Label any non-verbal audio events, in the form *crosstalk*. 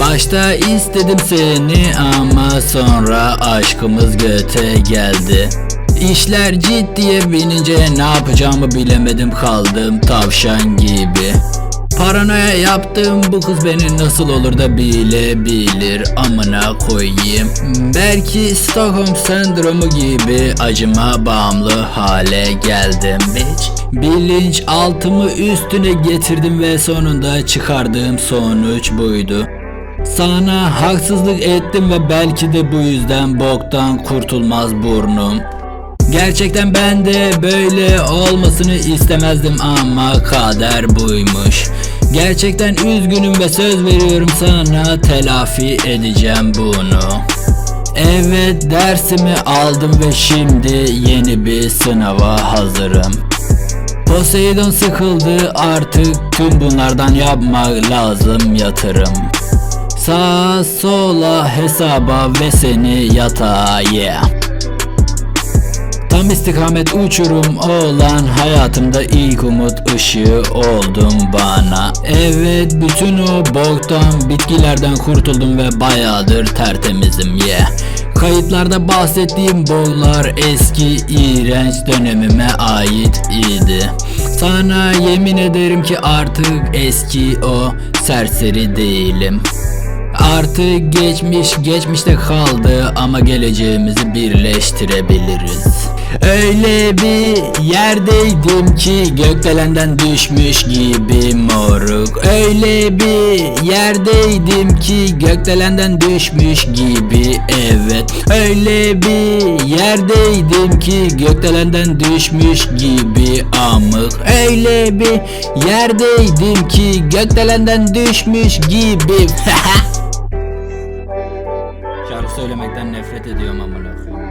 Başta istedim seni ama sonra aşkımız göte geldi. İşler ciddiye binince ne yapacağımı bilemedim kaldım tavşan gibi. Paranoya yaptım bu kız beni nasıl olur da bilebilir amına koyayım. Belki Stockholm sendromu gibi acıma bağımlı hale geldim bitch. Bilinç altımı üstüne getirdim ve sonunda çıkardığım sonuç buydu. Sana haksızlık ettim ve belki de bu yüzden boktan kurtulmaz burnum. Gerçekten ben de böyle olmasını istemezdim ama kader buymuş. Gerçekten üzgünüm ve söz veriyorum sana telafi edeceğim bunu. Evet dersimi aldım ve şimdi yeni bir sınava hazırım. Poseidon sıkıldı artık tüm bunlardan yapmak lazım yatırım. Sağa sola hesaba ve seni yatağa yeah. Tam istikamet uçurum olan hayatımda ilk umut ışığı oldun bana Evet bütün o boktan bitkilerden kurtuldum ve bayağıdır tertemizim yeah Kayıtlarda bahsettiğim boklar eski iğrenç dönemime ait idi Sana yemin ederim ki artık eski o serseri değilim Artık geçmiş geçmişte kaldı ama geleceğimizi birleştirebiliriz. Öyle bir yerdeydim ki gökdelenden düşmüş gibi moruk. Öyle bir yerdeydim ki gökdelenden düşmüş gibi evet. Öyle bir yerdeydim ki gökdelenden düşmüş gibi amık. Öyle bir yerdeydim ki gökdelenden düşmüş gibi. *laughs* Şarkı söylemekten nefret ediyorum amına koyayım.